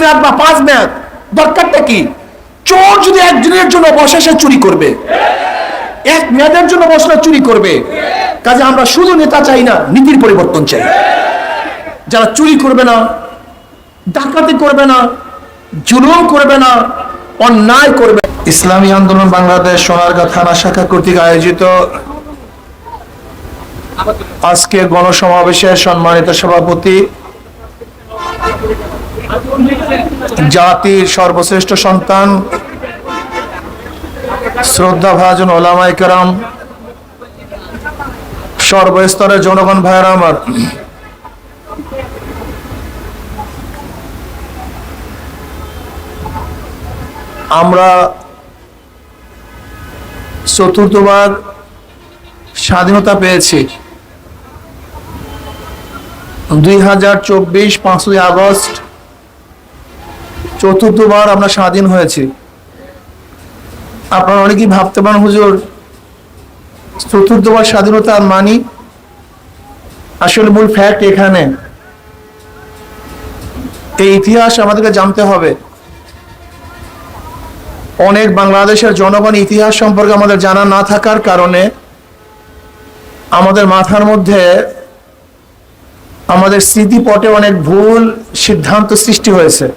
মেয়াদ বা পাঁচ মেয়াদ দরকারটা কি? চোর যদি একদিনের জন্য বসে, সে চুরি করবে। এক মেয়াদের জন্য বসলে চুরি করবে। কাজে আমরা শুধু নেতা চাই না, নীতির পরিবর্তন চাই। যারা চুরি করবে না, ডাকাতি করবে না, জুলুম করবে না, অন্যায় করবে ইসলামী আন্দোলন বাংলাদেশ, সোনারগাঁ থানা শাখা কর্তৃক আয়োজিত আজকের গণসমাবেশের সম্মানিত সভাপতি জাতির সর্বশ্রেষ্ঠ সন্তান শ্রদ্ধা ভাজন ওলামাই সর্বস্তরের জনগণ ভাইয়েরা আমার, আমরা চতুর্থবার স্বাধীনতা পেয়েছি। দুই হাজার চব্বিশ পাঁচই আগস্ট চতুর্থবার আমরা স্বাধীন হয়েছি। আপনারা অনেকেই ভাবতে পারেন, হুজুর, চতুর্থবার স্বাধীনতার মানি? আসলে মূল ফ্যাক্ট এখানে। এই ইতিহাস আমাদেরকে জানতে হবে। অনেক বাংলাদেশের জনগণ ইতিহাস সম্পর্কে আমাদের জানা না থাকার কারণে আমাদের মাথার মধ্যে আমাদের স্মৃতিপটে অনেক ভুল সিদ্ধান্ত সৃষ্টি হয়েছে।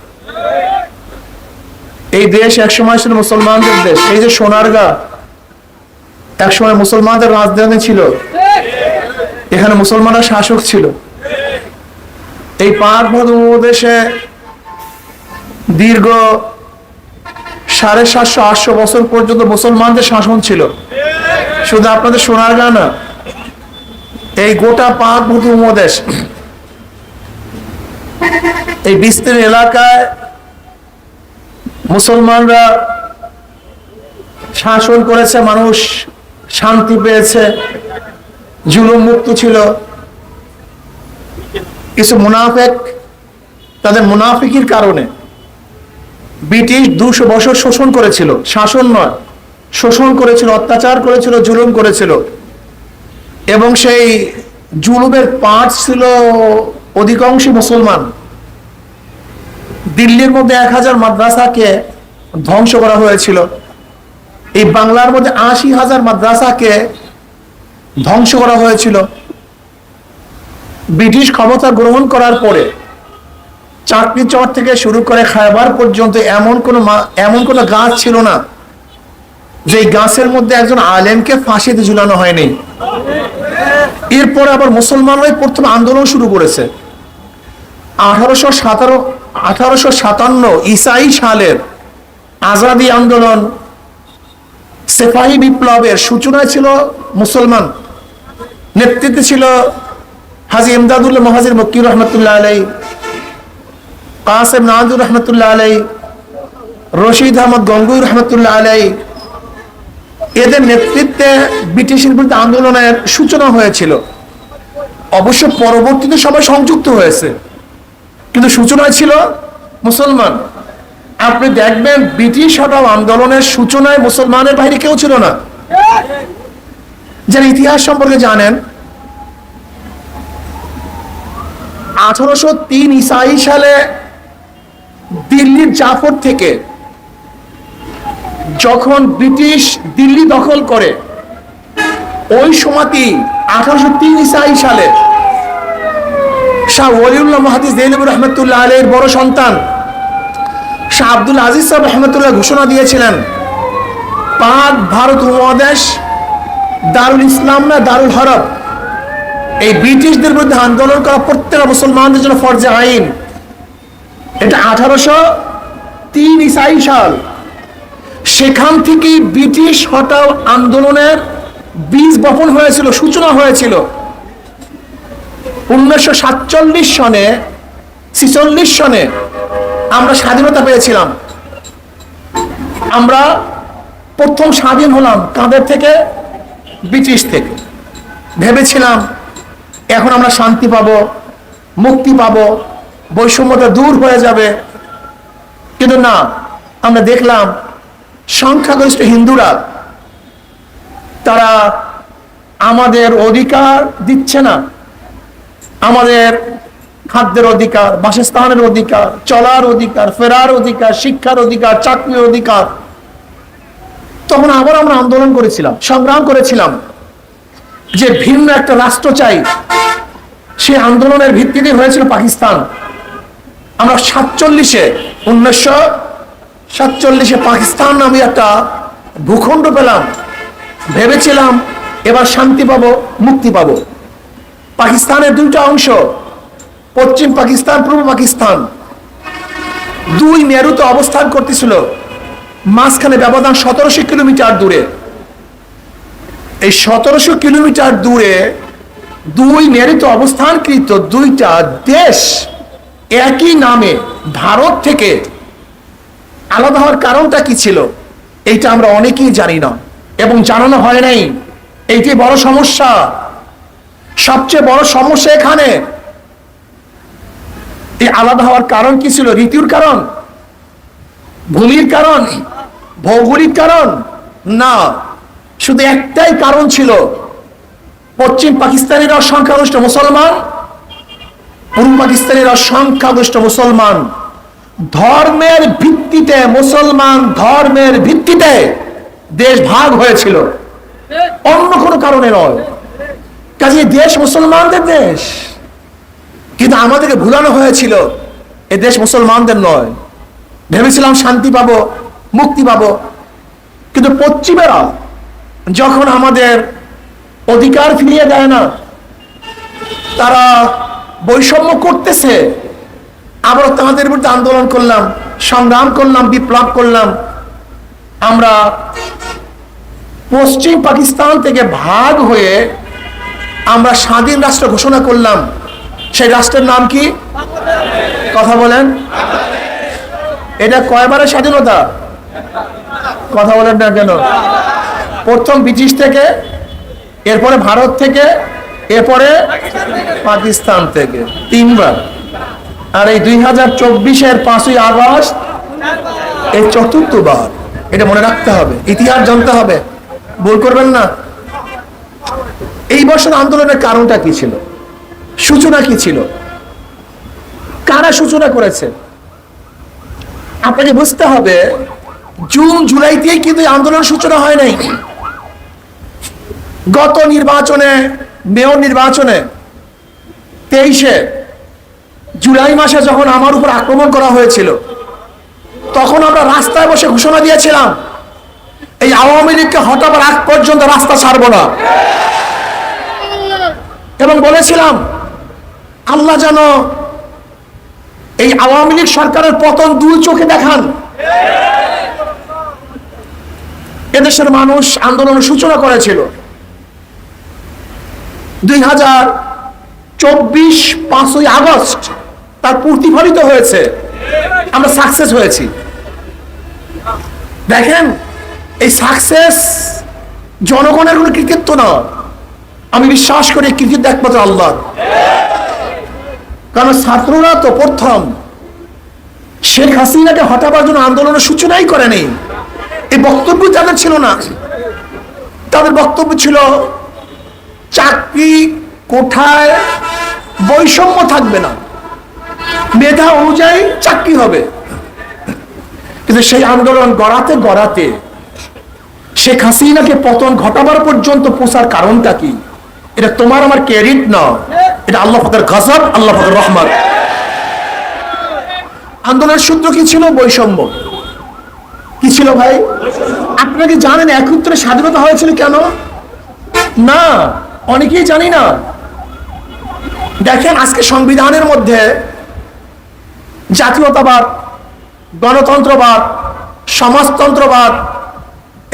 এই দেশ একসময় ছিল মুসলমানদের দেশ। এই যে সোনারগা, একসময় মুসলমানদের রাজধানী ছিল। এখানে মুসলমানরা শাসক ছিল। এই ভাগ উপদেশে দীর্ঘ সাড়ে সাতশো, আটশো বছর পর্যন্ত মুসলমানদের শাসন ছিল। শুধু আপনাদের সোনারগা না, এই গোটা পাক ভূত উপদেশ, এই বিস্তীর্ণ এলাকায় মুসলমানরা শাসন করেছে, মানুষ শান্তি পেয়েছে, জুলুম মুক্ত ছিল। কিছু মুনাফেক তাদের মুনাফিকির কারণে ব্রিটিশ দুশো বছর শোষণ করেছিল। শাসন নয়, শোষণ করেছিল, অত্যাচার করেছিল, জুলুম করেছিল। এবং সেই জুলুমের পাঁচ ছিল অধিকাংশ মুসলমান। দিল্লির মধ্যে এক হাজার মাদ্রাসাকে ধ্বংস করা হয়েছিল। এই বাংলার মধ্যে আশি হাজার মাদ্রাসাকে ধ্বংস করা হয়েছিল। ব্রিটিশ ক্ষমতা গ্রহণ করার পরে চাকরি চর থেকে শুরু করে খায়বার পর্যন্ত এমন কোন এমন কোন গাছ ছিল না যে গাছের মধ্যে একজন আলেমকে ফাঁসিতে ঝুলানো হয়নি। এরপরে আবার মুসলমানরাই প্রথম আন্দোলন শুরু করেছে। আঠারোশো সাতারো আঠারোশো সাতান্ন ইসাই সালের আজাদি আন্দোলন সেফাহি বিপ্লবের সূচনায় ছিল মুসলমান। নেতৃত্বে ছিল হাজি ইমদাদুল্লাহ মহাজির মকির রহমতুল্লাহ আলাই কাসেম নাজুর রহমতুল্লাহ আলাই রশিদ আহমদ গঙ্গুই রহমতুল্লাহ আলাই এদের নেতৃত্বে ব্রিটিশের বিরুদ্ধে আন্দোলনের সূচনা হয়েছিল। অবশ্য পরবর্তীতে সবাই সংযুক্ত হয়েছে। কিন্তু সূচনায় ছিল মুসলমান। আপনি দেখবেন ব্রিটিশ হটাও আন্দোলনের সূচনায় মুসলমানের বাইরে কেউ ছিল না। যারা ইতিহাস সম্পর্কে জানেন, আঠারোশো তিন ইসাই সালে দিল্লির জাফর থেকে যখন ব্রিটিশ দিল্লি দখল করে, ওই সময়তেই আঠারোশো তিন ইসাই সালে শাহ ওলিউল্লাহ মহাদিস দেলিবুর রহমতুল্লাহ আলের বড় সন্তান। শাহ আব্দুল আজিজ সাহেব রহমতুল্লাহ ঘোষণা দিয়েছিলেন, পাক ভারত উপমহাদেশ, দারুল ইসলাম না দারুল হরব এই ব্রিটিশদের বিরুদ্ধে আন্দোলন করা প্রত্যেক মুসলমানদের জন্য ফরজে আইন। এটা আঠারোশো তিন ইসাই সাল। সেখান থেকেই ব্রিটিশ হটাও আন্দোলনের বীজ বপন হয়েছিল, সূচনা হয়েছিল। উনিশশো সাতচল্লিশ সনে, ছিচল্লিশ সনে আমরা স্বাধীনতা পেয়েছিলাম। আমরা প্রথম স্বাধীন হলাম কাঁদের থেকে? ব্রিটিশ থেকে। ভেবেছিলাম এখন আমরা শান্তি পাব, মুক্তি পাব, বৈষম্যটা দূর হয়ে যাবে। কিন্তু না, আমরা দেখলাম সংখ্যাগরিষ্ঠ হিন্দুরা, তারা আমাদের অধিকার দিচ্ছে না। আমাদের খাদ্যের অধিকার, বাসস্থানের অধিকার, চলার অধিকার, ফেরার অধিকার, শিক্ষার অধিকার, চাকরির অধিকার। তখন আবার আমরা আন্দোলন করেছিলাম, সংগ্রাম করেছিলাম। যে ভিন্ন একটা রাষ্ট্র চাই সে আন্দোলনের ভিত্তিতে হয়েছিল পাকিস্তান। আমরা সাতচল্লিশে, উনিশশো সাতচল্লিশে পাকিস্তান নামে একটা ভূখণ্ড পেলাম। ভেবেছিলাম এবার শান্তি পাবো, মুক্তি পাবো। পাকিস্তানের দুইটা অংশ, পশ্চিম পাকিস্তান, পূর্ব পাকিস্তান। দুই মেরুতে অবস্থান করতেছিল, মাঝখানে ব্যবধান সতেরোশো কিলোমিটার দূরে। এই সতেরোশো কিলোমিটার দূরে দুই মেরুতে অবস্থানকৃত দুইটা দেশ একই নামে ভারত থেকে আলাদা হওয়ার কারণটা কি ছিল, এইটা আমরা অনেকেই জানি না এবং জানানো হয় নাই। এইটি বড় সমস্যা। সবচেয়ে বড় সমস্যা এখানে। এই আলাদা হওয়ার কারণ কি ছিল? ঋতুর কারণ? ভূমির কারণ? ভৌগোলিক কারণ? না। শুধু একটাই কারণ ছিল। পশ্চিম পাকিস্তানিরা সংখ্যাগরিষ্ঠ মুসলমান, পূর্ব পাকিস্তানিরা সংখ্যাগরিষ্ঠ মুসলমান। ধর্মের ভিত্তিতে, মুসলমান ধর্মের ভিত্তিতে দেশ ভাগ হয়েছিল। অন্য কোনো কারণে নয়। কাজে দেশ মুসলমানদের দেশ। কিন্তু আমাদেরকে ভুলানো হয়েছিল, এ দেশ মুসলমানদের নয়। ভেবেছিলাম শান্তি পাবো, মুক্তি পাবো। কিন্তু পশ্চিমেরা যখন আমাদের অধিকার ফিরিয়ে দেয় না, তারা বৈষম্য করতেছে। আবার তাদের বিরুদ্ধে আন্দোলন করলাম, সংগ্রাম করলাম, বিপ্লব করলাম। আমরা পশ্চিম পাকিস্তান থেকে ভাগ হয়ে আমরা স্বাধীন রাষ্ট্র ঘোষণা করলাম। সেই রাষ্ট্রের নাম কি? কথা বলেন। এটা কয়বারের স্বাধীনতা? কথা বলেন না কেন? প্রথম ব্রিটিশ থেকে, এরপরে ভারত থেকে, এরপরে পাকিস্তান থেকে। তিনবার। আর এই দুই হাজার চব্বিশের পাঁচই আগস্ট, এই চতুর্থবার। এটা মনে রাখতে হবে। ইতিহাস জানতে হবে। ভুল করবেন না। এই বছর আন্দোলনের কারণটা কি ছিল? সূচনা কি ছিল? কারা সূচনা করেছে? আপনাকে বুঝতে হবে, জুন, জুলাইতেই কিন্তু আন্দোলন সূচনা হয় নাই। গত নির্বাচনে, মেয়র নির্বাচনে, তেইশে জুলাই মাসে যখন আমার উপর আক্রমণ করা হয়েছিল, তখন আমরা রাস্তায় বসে ঘোষণা দিয়েছিলাম, এই আওয়ামী লীগকে হটাবার আগ পর্যন্ত রাস্তা ছাড়বো না। এবং বলেছিলাম, আল্লাহ যেন এই আওয়ামী লীগ সরকারের পতন দুই চোখে দেখান। এদেশের মানুষ আন্দোলনের সূচনা করেছিল। দুই হাজার চব্বিশ পাঁচই আগস্ট তার প্রতিফলিত হয়েছে। আমরা সাকসেস হয়েছি। দেখেন, এই সাকসেস জনগণের কোনো কৃতিত্ব না আমি বিশ্বাস করি কৃতিত্ব একমাত্র আল্লাহ কারণ ছাত্ররা তো প্রথম। শেখ হাসিনাকে হটাবার জন্য আন্দোলনের সূচনাই করেনি। এই বক্তব্য যাদের ছিল না। তাদের বক্তব্য ছিল, চাকরি কোঠায় বৈষম্য থাকবে না। মেধা অনুযায়ী চাকরি হবে। কিন্তু সেই আন্দোলন গড়াতে গড়াতে শেখ হাসিনাকে পতন ঘটাবার পর্যন্ত পৌঁছার কারণটা কি? এটা তোমার আমার ক্রেডিট না। এটা আল্লাহ ফাদের গজব, আল্লাহ ফাদের রহমান আন্দোলনের সূত্র কি ছিল? বৈষম্য। কি ছিল ভাই? আপনারা কি জানেন একত্রে স্বাধীনতা হয়েছিল কেন? না, অনেকেই জানি না। দেখেন, আজকে সংবিধানের মধ্যে জাতীয়তাবাদ, গণতন্ত্রবাদ, সমাজতন্ত্রবাদ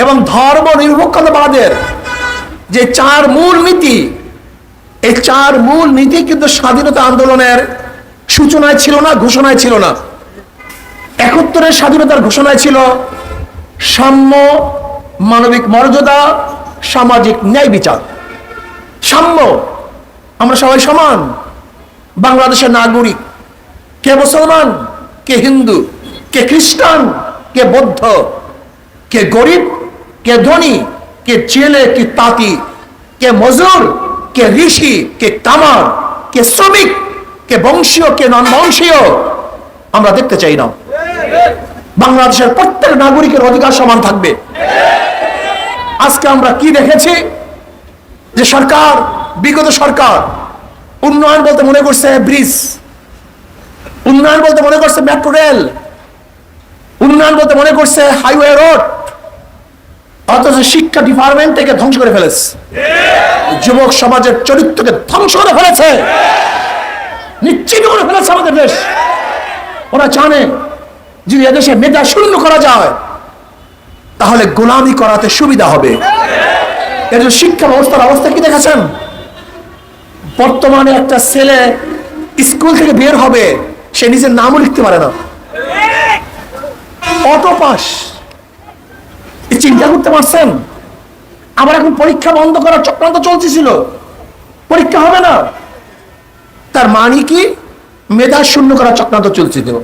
এবং ধর্ম নিরপেক্ষতাবাদের যে চার মূল নীতি, এই চার মূল নীতি কিন্তু স্বাধীনতা আন্দোলনের সূচনায় ছিল না, ঘোষণায় ছিল না। একাত্তরের স্বাধীনতার ঘোষণায় ছিল সাম্য, মানবিক মর্যাদা, সামাজিক ন্যায় বিচার। সাম্য, আমরা সবাই সমান। বাংলাদেশের নাগরিক, কে মুসলমান, কে হিন্দু, কে খ্রিস্টান, কে বৌদ্ধ, কে গরিব, কে ধনী কে ছেলে কে তাঁতি, কে মজুর কে ঋষি, কে কামার, কে শ্রমিক, কে বংশীয়, কে নন বংশীয় আমরা দেখতে চাই না। বাংলাদেশের প্রত্যেক নাগরিকের অধিকার সমান থাকবে। আজকে আমরা কি দেখেছি? যে সরকার, বিগত সরকার, উন্নয়ন বলতে মনে করছে ব্রিজ, উন্নয়ন বলতে মনে করছে মেট্রো রেল, উন্নয়ন বলতে মনে করছে হাইওয়ে রোড অথচ শিক্ষা ডিপার্টমেন্ট থেকে ধ্বংস করে ফেলেছে। যুবক সমাজের চরিত্রকে ধ্বংস করে ফেলেছে। নিশ্চিত করে ফেলেছে আমাদের দেশ। ওরা জানে, যদি এদেশে মেধা শূন্য করা যায়, তাহলে গোলামি করাতে সুবিধা হবে। এর শিক্ষা ব্যবস্থার অবস্থা কি দেখেছেন? বর্তমানে একটা ছেলে স্কুল থেকে বের হবে, সে নিজের নামও লিখতে পারে না। Auto pass. চিন্তা করতে পারছেন? আবার এখন পরীক্ষা বন্ধ করার চক্রান্ত চলতেছিল। পরীক্ষা হবে না। তার মানে কি? মেধা শূন্য করার চক্রান্ত চলছিল।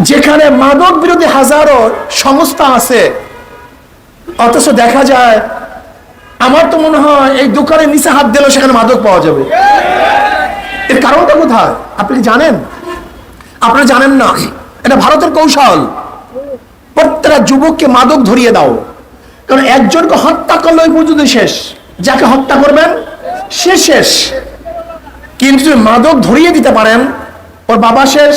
যেখানে মাদক বিরোধী হাজারো সংস্থা আছে, অথচ দেখা যায়, আমার তো মনে হয় এই দোকানের নিচে হাত দিলেও সেখানে মাদক পাওয়া যাবে। এর কারণটা কোথায়? আপনি জানেন? আপনারা জানেন না। এটা ভারতের কৌশল। প্রত্যেকটা যুবককে মাদক ধরিয়ে দাও। কারণ একজনকে হত্যা করলে ওই পর্যন্ত শেষ। যাকে হত্যা করবেন, সে শেষ। কিন্তু মাদক ধরিয়ে দিতে পারেন, ওর বাবা শেষ,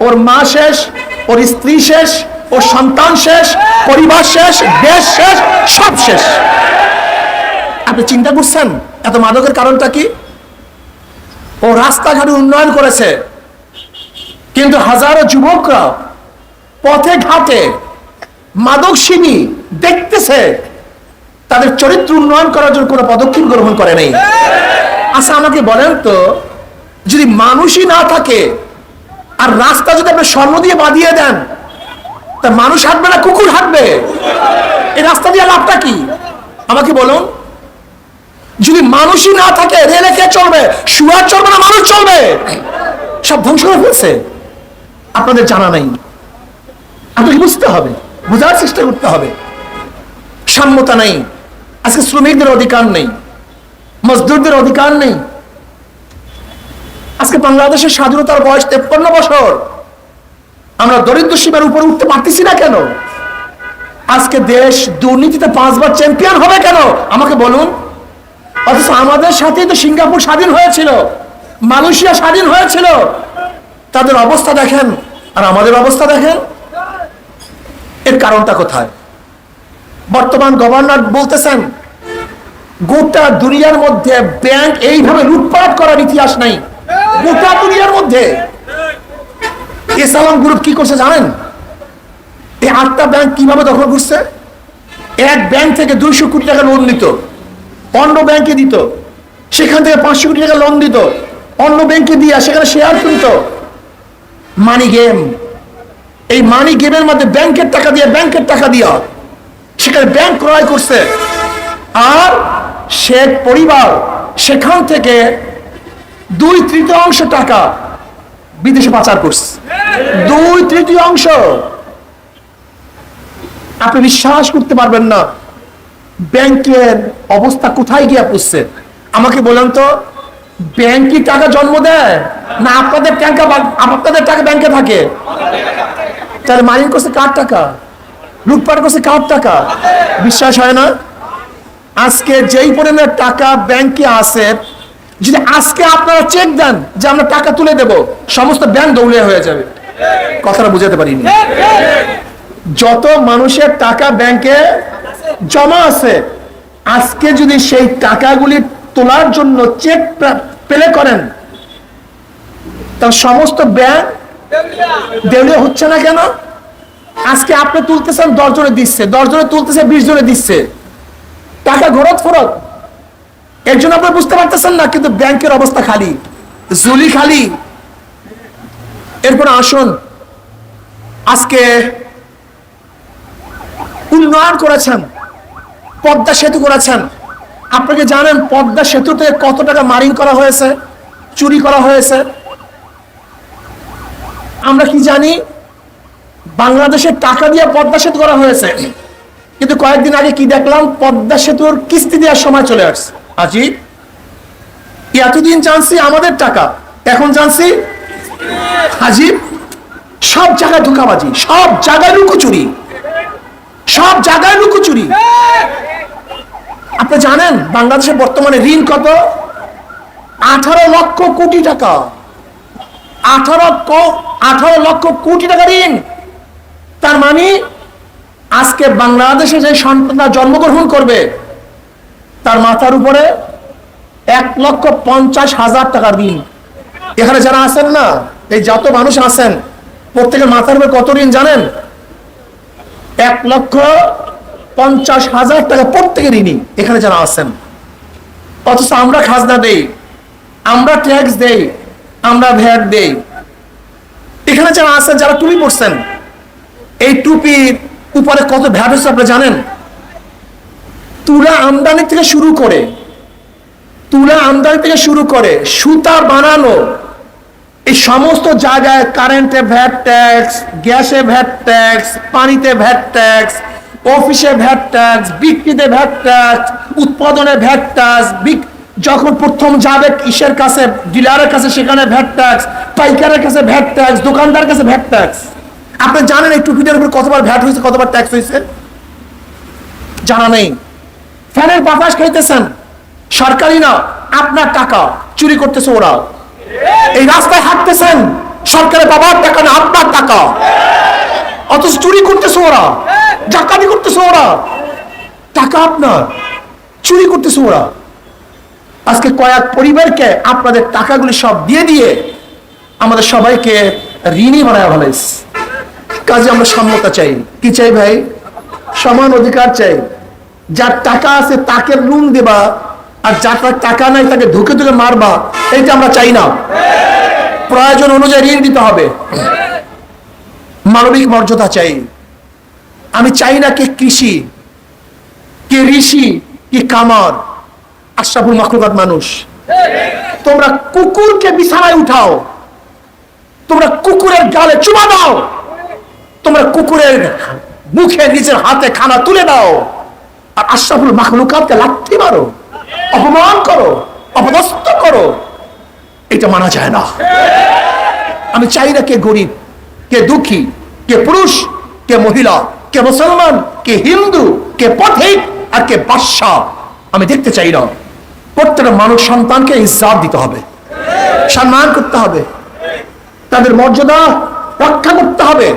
ওর মা শেষ, ওর স্ত্রী শেষ, ওর সন্তান শেষ, পরিবার শেষ, দেশ শেষ, সব শেষ। আপনি চিন্তা করছেন, এত মাদকের কারণটা কি? ও রাস্তাঘাটে উন্নয়ন করেছে। কিন্তু হাজারো যুবকরা পথে ঘাটে মাদক সিনী দেখতেছে, তাদের চরিত্র উন্নয়ন করার জন্য কোনো পদক্ষেপ গ্রহণ করে নাই। আচ্ছা আমাকে বলেন তো, যদি মানুষই না থাকে আর রাস্তা যদি আপনি স্বর্ণ দিয়ে বাঁধিয়ে দেন, তা মানুষ হাঁটবে না, কুকুর হাঁটবে? এই রাস্তা দিয়ে লাভটা কি? আমাকে বলুন। যদি মানুষই না থাকে, রেলে কে চলবে? শুয়ার চলবে না, মানুষ চলবে? সব ধ্বংস করে ফেলছে। আপনাদের জানা নাই। আপনাকে বুঝতে হবে, বোঝার চেষ্টা করতে হবে। সাম্যতা নেই, আজকে শ্রমিকদের অধিকার নেই, মজদুরদের অধিকার নেই। আজকে বাংলাদেশের স্বাধীনতার বয়স তেপ্পান্ন বছর। আমরা দরিদ্র সীমার উপরে উঠতে পারতেছি না কেন? আজকে দেশ দুর্নীতিতে পাঁচবার চ্যাম্পিয়ন হবে কেন? আমাকে বলুন। অথচ আমাদের সাথেই তো সিঙ্গাপুর স্বাধীন হয়েছিল, মালয়েশিয়া স্বাধীন হয়েছিল। তাদের অবস্থা দেখেন, আর আমাদের অবস্থা দেখেন। এর কারণটা কোথায়? বর্তমান গভর্নর বলতেছেন, গোটা দুনিয়ার মধ্যে ব্যাংক এইভাবে লুটপাট করার ইতিহাস নাই। গোটা দুনিয়ার মধ্যে। ইসলাম গ্রুপ কি করছে জানেন? এই আটটা ব্যাংক কীভাবে দখল করছে? এক ব্যাংক থেকে দুইশো কোটি টাকা লোন নিত, অন্য ব্যাংকে দিত, সেখান থেকে পাঁচশো কোটি টাকা লোন দিত, অন্য ব্যাংকে দিয়া সেখানে শেয়ার কিনত। মানি গেম এই মানি গেমের মধ্যে ব্যাংকের টাকা দিয়ে, ব্যাংকের টাকা দিয়া। সেখানে ব্যাংক ক্রয় করছে। আর শেখ পরিবার, সেখান থেকে দুই তৃতীয়াংশ টাকা বিদেশে পাচার করছে। দুই তৃতীয়াংশ। আপনি বিশ্বাস করতে পারবেন না, ব্যাংকের অবস্থা কোথায় গিয়ে পড়ছে। আমাকে বলেন তো, ব্যাংক কি টাকা জন্ম দেয়? না, আপনাদের টাকা আপনাদের টাকা ব্যাংকে থাকে। তাহলে মাইনিং করছে কার টাকা? লুটপাট করছে কার টাকা? বিশ্বাস হয় না? আজকে যেই পরিমাণের টাকা ব্যাংকে আছে, যদি আজকে আপনারা চেক দেন যে আমরা টাকা তুলে দেব, সমস্ত ব্যাংক দৌড়ে হয়ে যাবে। কথাটা বুঝাতে পারিনি। যত মানুষের টাকা ব্যাংকে জমা আছে, আজকে যদি সেই টাকাগুলি তোলার জন্য চেক পেলে করেন তার সমস্ত ব্যাংক দেউলিয়া হচ্ছে না কেন? আজকে আপনি তুলতেছেন দশ জনে দিচ্ছে দশ জনে তুলতেছে বিশ জনে দিচ্ছে। টাকা ঘরত ফরত। এর জন্য আপনারা বুঝতে পারতেছেন না, কিন্তু ব্যাংকের অবস্থা খালি জুলি খালি। এরপর আসুন। আজকে উন্নয়ন করেছেন, পদ্মা সেতু করেছেন। আপনাকে জানেন পদ্মা সেতুতে কত টাকা মারিং করা হয়েছে, চুরি করা হয়েছে? আমরা কি জানি বাংলাদেশের টাকা দিয়ে পদ্মা সেতু করা হয়েছে। কিন্তু কয়েকদিন আগে কি দেখলাম, পদ্মা সেতুর কিস্তি দেওয়ার সময় চলে আসছে। আজি এতদিন জানছি আমাদের টাকা, এখন জানছি হাজিব সব জায়গায় ধোকাবাজি, সব জায়গায় লুকোচুরি, সব জায়গায় লুকোচুরি। আপনি জানেন, বাংলাদেশে বর্তমানে ঋণ কত? আঠারো লক্ষ কোটি টাকা। আঠারো আঠারো লক্ষ কোটি টাকা ঋণ। তার মানে আজকে বাংলাদেশে যে সন্তানরা জন্মগ্রহণ করবে, তার মাথার উপরে এক লক্ষ পঞ্চাশ হাজার টাকা ঋণ। এখানে যারা আছেন না, এই যত মানুষ আছেন, প্রত্যেকের মাথার উপরে কত ঋণ জানেন? এক লক্ষ পঞ্চাশ হাজার টাকা প্রত্যেকের ঋণী এখানে যারা আছেন। অথচ আমরা খাজনা দেই, আমরা ট্যাক্স দেই, আমরা ভ্যাট দেই। এখানে যারা আছেন, যারা টুপি পড়ছেন এই টুপির উপরে কত ভ্যাট হচ্ছে আপনি জানেন? তুলা আমদানি থেকে শুরু করে, তুলা আমদানি থেকে শুরু করে, সুতা বানানো, এই সমস্ত জায়গায় কারেন্টে ভ্যাট ট্যাক্স গ্যাসে ভ্যাট ট্যাক্স পানিতে ভ্যাট ট্যাক্স অফিসে ভ্যাট ট্যাক্স বিক্রিতে ভ্যাট ট্যাক্স উৎপাদনে ভ্যাট ট্যাক্স যখন প্রথম যাবে ইসের কাছে, ডিলারের কাছে, সেখানে ভ্যাট ট্যাক্স, পাইকারের কাছে ভ্যাট ট্যাক্স দোকানদার কাছে ভ্যাট ট্যাক্স। আপনি জানেন এই টুপিটার উপর কতবার ভ্যাট হয়েছে, কতবার ট্যাক্স হয়েছে? জানা নেই। ফ্যানের বাতাস খাইতেছেন। সরকারি না, আপনার টাকা। চুরি করতেছে ওরা এই রাস্তায় হাঁটতেছেন। সরকারের বাবার টাকা না, আপনার টাকা। অথচ চুরি করতেছে ওরা। ডাকাতি করতেছে ওরা। টাকা আপনার। চুরি করতেছে ওরা। আজকে কয়েক পরিবারকে আপনাদের টাকাগুলি সব দিয়ে দিয়ে আমাদের সবাইকে ঋণী বানায় ভালাইছে কাজে আমরা সাম্যতা চাই। কি চাই ভাই? সমান অধিকার চাই। যার টাকা আছে তাকে নুন দেবা, আর যার টাকা নাই তাকে ধুকে ধুকে মারবা, এইটা আমরা চাই না। প্রয়োজন অনুযায়ী ঋণ দিতে হবে। মানবিক মর্যাদা চাই। আমি চাই না কে কৃষি, কে ঋষি, কে কামার। আশরাফুল মাখলুকাত মানুষ। তোমরা কুকুরকে বিছানায় উঠাও। তোমরা কুকুরের গালে চুমা দাও। তোমরা কুকুরের মুখে নিজের হাতে খানা তুলে দাও। আর আশরাফুল মাখলুকাতকে লাথি মারো, অপমান করো, অপদস্থ করো। এটা মানা যায় না। আমি চাই না কে গরিব, কে দুঃখী, কে পুরুষ, কে মহিলা, কে মুসলমান, কে হিন্দু, কে পথিক আর কে বাদশাহ। আমি দেখতে চাই না। প্রত্যেকটা মানুষ সন্তানকে ইজ্জাত দিতে হবে। সম্মান করতে হবে। তাদের মর্যাদা রক্ষা করতে হবে।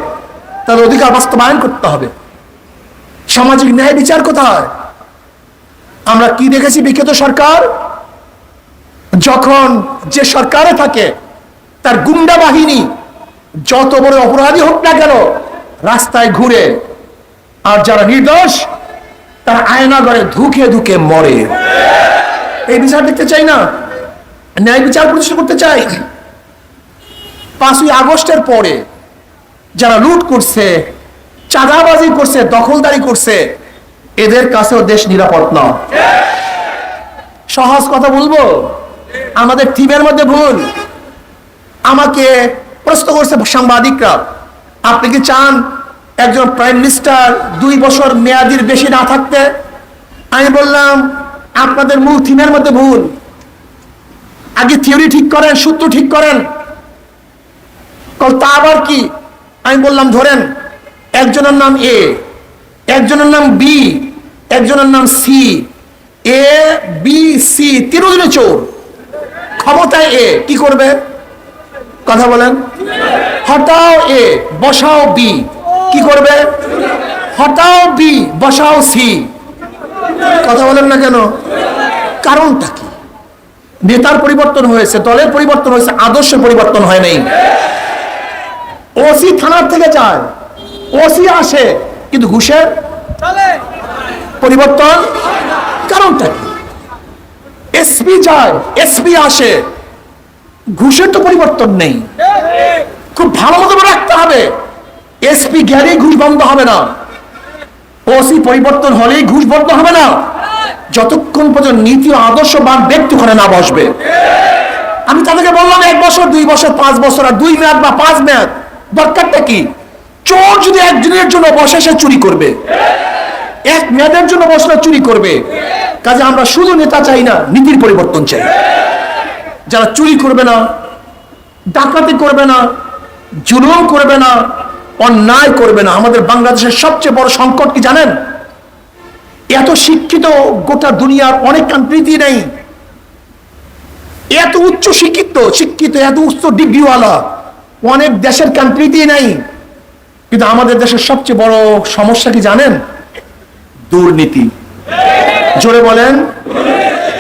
তাদের অধিকার বাস্তবায়ন করতে হবে। সামাজিক ন্যায় বিচার কোথায়? আমরা কি দেখেছি বিখ্যাত সরকার? যখন যে সরকারে থাকে, তার গুন্ডা বাহিনী যত বড় অপরাধী হোক না কেন, রাস্তায় ঘুরে, আর যারা নির্দোষ, তারা আয়না ঘরে ধুকে ধুকে মরে। এই বিচার দেখতে চাই না। ন্যায় বিচার প্রতিষ্ঠা করতে চাই। পাঁচই আগস্টের পরে যারা লুট করছে, চাঁদাবাজি করছে, দখলদারি করছে, এদের কাছেও দেশ নিরাপদ না। সহজ কথা বলব? আমাদের টিমের মধ্যে ভুল। আমাকে প্রশ্ন করছে সাংবাদিকরা, আপনি কি চান একজন প্রাইম মিনিস্টার দুই বছর মেয়াদির বেশি না থাকতে? আমি বললাম আপনাদের মূল থিমের মধ্যে ভুল। আগে থিওরি ঠিক করেন, সূত্র ঠিক করেন। তা আবার কি? আমি বললাম, ধরেন, একজনের নাম এ একজনের নাম বি একজনের নাম সি এ বি সি তিনজনে চোর। ক্ষমতায় এ কি করবে? কথা বলেন। হটাও এ বসাও বি কি করবে? হটাও বি বসাও সি কথা বলেন না কেন? কারণটা কি? নেতার পরিবর্তন হয়েছে, দলের পরিবর্তন হয়েছে, আদর্শের পরিবর্তন হয় নাই। ওসি থানার থেকে যায় ওসি আসে, কিন্তু ঘুষের পরিবর্তন কারণটা কি? এসপি যায় এসপি আসে, ঘুষের তো পরিবর্তন নেই। খুব ভালো মতো রাখতে হবে। এসপি গেলে ঘুষ বন্ধ হবে না। ওসি পরিবর্তন হলেই ঘুষ বন্ধ হবে না। যতক্ষণ পর্যন্ত নীতি ও আদর্শবান ব্যক্তি ওখানে না বসবে। আমি তাদেরকে বললাম, এক বছর, দুই বছর, পাঁচ বছর আর দুই মেয়াদ বা পাঁচ মেয়াদ। দরকারটা কি? চোর যদি একদিনের জন্য বসে, সে চুরি করবে। এক মেয়াদের জন্য বসলে চুরি করবে। কাজে আমরা শুধু নেতা চাই না, নীতির পরিবর্তন চাই। যারা চুরি করবে না, ডাকাতি করবে না, জুলুম করবে না অন্যায় করবে না। আমাদের বাংলাদেশের সবচেয়ে বড় সংকট কি জানেন? এত শিক্ষিত গোটা দুনিয়ার অনেক কান্ট্রিতে নেই। এত উচ্চ শিক্ষিত শিক্ষিত, এত উচ্চ ডিগ্রিওয়ালা অনেক দেশের কান্ট্রিতেই নেই। কিন্তু আমাদের দেশের সবচেয়ে বড় সমস্যা কি জানেন? দুর্নীতি। জোরে বলেন,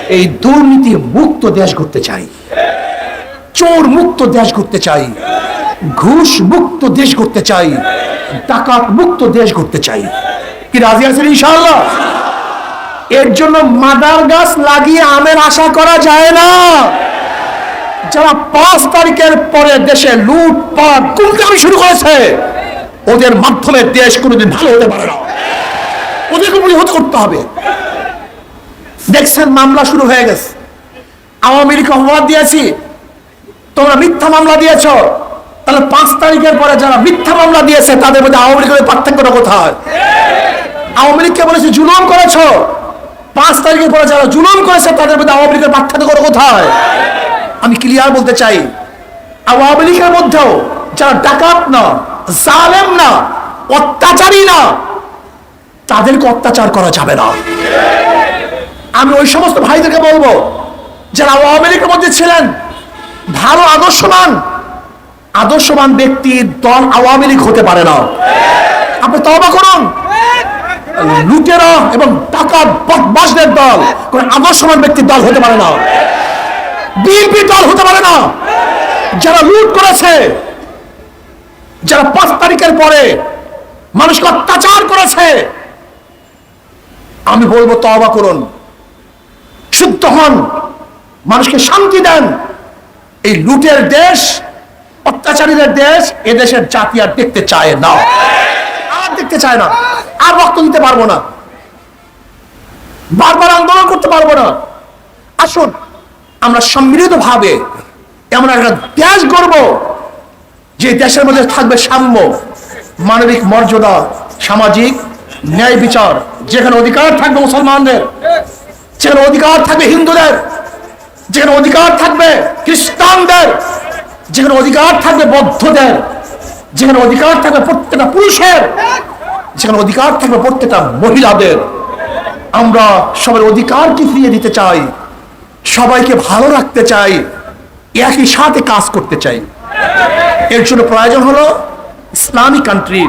এই দুর্নীতি মুক্ত দেশ করতে চাই। চোর মুক্ত দেশ করতে চাই। ঘুষ মুক্ত দেশ করতে চাই ডাকাত মুক্ত দেশ করতে চাই। কি রাজি আছেন ইনশাআল্লাহ? এর জন্য মাদার গাছ লাগিয়ে আমের আশা করা যায় না। যারা পাঁচ তারিখের পরে দেশে লুটপাট কুমকামি শুরু করেছে, ওদের মাধ্যমে দেশ কোনোদিন ভালো হতে পারে না। ওদেরকে প্রতিহত করতে হবে। দেখছেন, মামলা শুরু হয়ে গেছে। আওয়ামী লীগ অপবাদ দিয়েছি। তোমরা মিথ্যা মামলা দিয়েছ। তাহলে পাঁচ তারিখের পরে যারা মিথ্যা মামলা দিয়েছে, তাদের মধ্যে আওয়ামী লীগের পার্থক্যটা কোথায়? আওয়ামী লীগকে বলেছে জুলুম করেছ। পাঁচ তারিখের পরে যারা জুলুম করেছে, তাদের মধ্যে আওয়ামী লীগের পার্থক্য কোথায়? আমি ক্লিয়ার বলতে চাই, আওয়ামী লীগের মধ্যেও যারা ডাকাত না, জালেম না, অত্যাচারী না, তাদেরকে অত্যাচার করা যাবে না। আমি ওই সমস্ত ভাইদেরকে বলব, যারা আওয়ামী লীগের মধ্যে ছিলেন, ভালো আদর্শবান আদর্শবান ব্যক্তির দল আওয়ামী লীগ হতে পারে না। আপনি তবা করুন। লুটেরা এবং টাকা বদমাসদের দল, কোন আদর্শবান ব্যক্তির দল হতে পারে না। বিএনপি দল হতে পারে না। যারা লুট করেছে, যারা পাঁচ তারিখের পরে মানুষকে অত্যাচার করেছে, আমি বলব তবা করুন। শুদ্ধ হন, মানুষকে শান্তি দেন। এই লুটের দেশ অত্যাচারীদের দেশ, এ দেশের জাতি আর দেখতে চায় না। আর দেখতে চায় না। আর রক্ত দিতে পারব না। বারবার আন্দোলন করতে পারব না। আসুন, আমরা সম্মিলিত ভাবে এমন একটা দেশ গড়ব, যে দেশের মধ্যে থাকবে সাম্য, মানবিক মর্যাদা, সামাজিক ন্যায় বিচার। যেখানে অধিকার থাকবে মুসলমানদের, যেখানে অধিকার থাকবে হিন্দুদের, যেখানে অধিকার থাকবে খ্রিস্টানদের যেখানে অধিকার থাকবে বদ্ধদের, যেখানে অধিকার থাকবে প্রত্যেকটা পুরুষের, যেখানে অধিকার থাকবে প্রত্যেকটা মহিলাদের। আমরা সবার অধিকারকে ফিরিয়ে দিতে চাই? সবাইকে ভালো রাখতে চাই, একই সাথে কাজ করতে চাই। এর জন্য প্রয়োজন হলো ইসলামী কান্ট্রি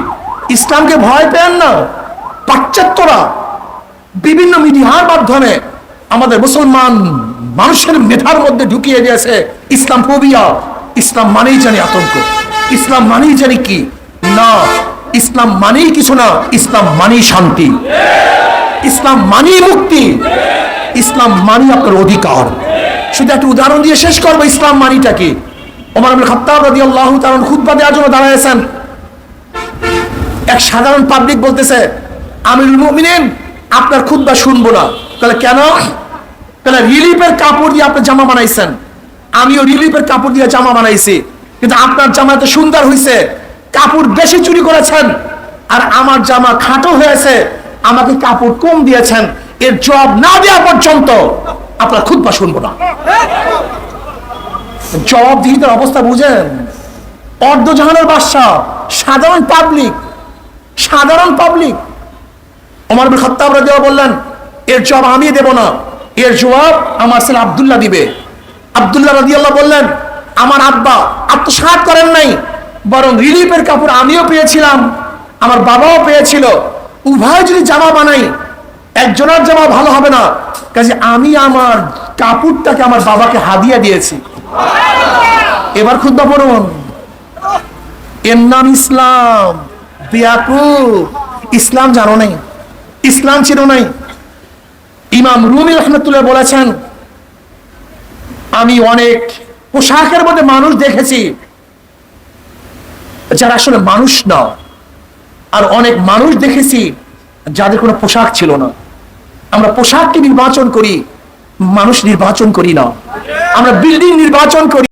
ইসলামকে ভয় পেন না। পাশ্চাত্যরা বিভিন্ন মিডিয়ার মাধ্যমে আমাদের মুসলমান মানুষের মেধার মধ্যে ঢুকিয়ে দিয়েছে ইসলাম ফোবিয়া। ইসলাম মানেই জানি আতঙ্ক। ইসলাম মানেই জানি কি? না, ইসলাম মানেই কিছু না, ইসলাম মানেই শান্তি। ইসলাম মানেই মুক্তি। ইসলাম মানি আপনার অধিকার। শুধু একটা উদাহরণ দিয়ে শেষ করব, ইসলাম মানিটা কি? ওমর আব্দুল খাত্তাব রাদিয়াল্লাহু তাআলা খুতবা দেওয়ার জন্য দাঁড়ায়ছেন এক সাধারণ পাবলিক বলতেছে, আমিরুল মুমিনিন, আপনার খুতবা শুনব না। তাহলে কেন? তাহলে রিলিফের কাপড় দিয়ে আপনি জামা বানাইছেন। আমিও রিলিফের কাপড় দিয়ে জামা বানাইছি। কিন্তু আপনার জামা এত সুন্দর হয়েছে কাপড় বেশি চুরি করেছেন। আর আমার জামা খাটো হয়েছে। আমাকে কাপড় কম দিয়েছেন। এর জব না দেওয়া পর্যন্ত আপনার খুতবা শুনব না। জবাবদিহিতার অবস্থা বুঝেন? অর্ধজাহানের বাদশাহ, সাধারণ পাবলিক সাধারণ পাবলিক ওমর বিন খাত্তাব রাদিয়াল্লাহু বললেন, এর জবাব আমি দেব না। এর জবাব আমার ছেলে আব্দুল্লাহ দিবে। আব্দুল্লাহ রাদিয়াল্লাহু বললেন, আমার আব্বা আত্মসাৎ করেন নাই, বরং রিলিফের কাপড় আমিও পেয়েছিলাম, আমার বাবাও পেয়েছিল। উভয় যদি জামা বানাই, একজনের জামা ভালো হবে না। কাজে আমি আমার কাপড়টাকে আমার বাবাকে হাদিয়া দিয়েছি। এবার খুদ্া পড়ুন। এর নাম ইসলাম। ইসলাম জানো নাই? ইসলাম ছিল নাই? ইমাম রুমি রহমতুল্লাহ বলেছেন আমি অনেক পোশাকের মধ্যে মানুষ দেখেছি যারা আসলে মানুষ না। আর অনেক মানুষ দেখেছি যাদের কোনো পোশাক ছিল না। আমরা পোশাককে নির্বাচন করি, মানুষ নির্বাচন করি না। আমরা বিল্ডিং নির্বাচন করি।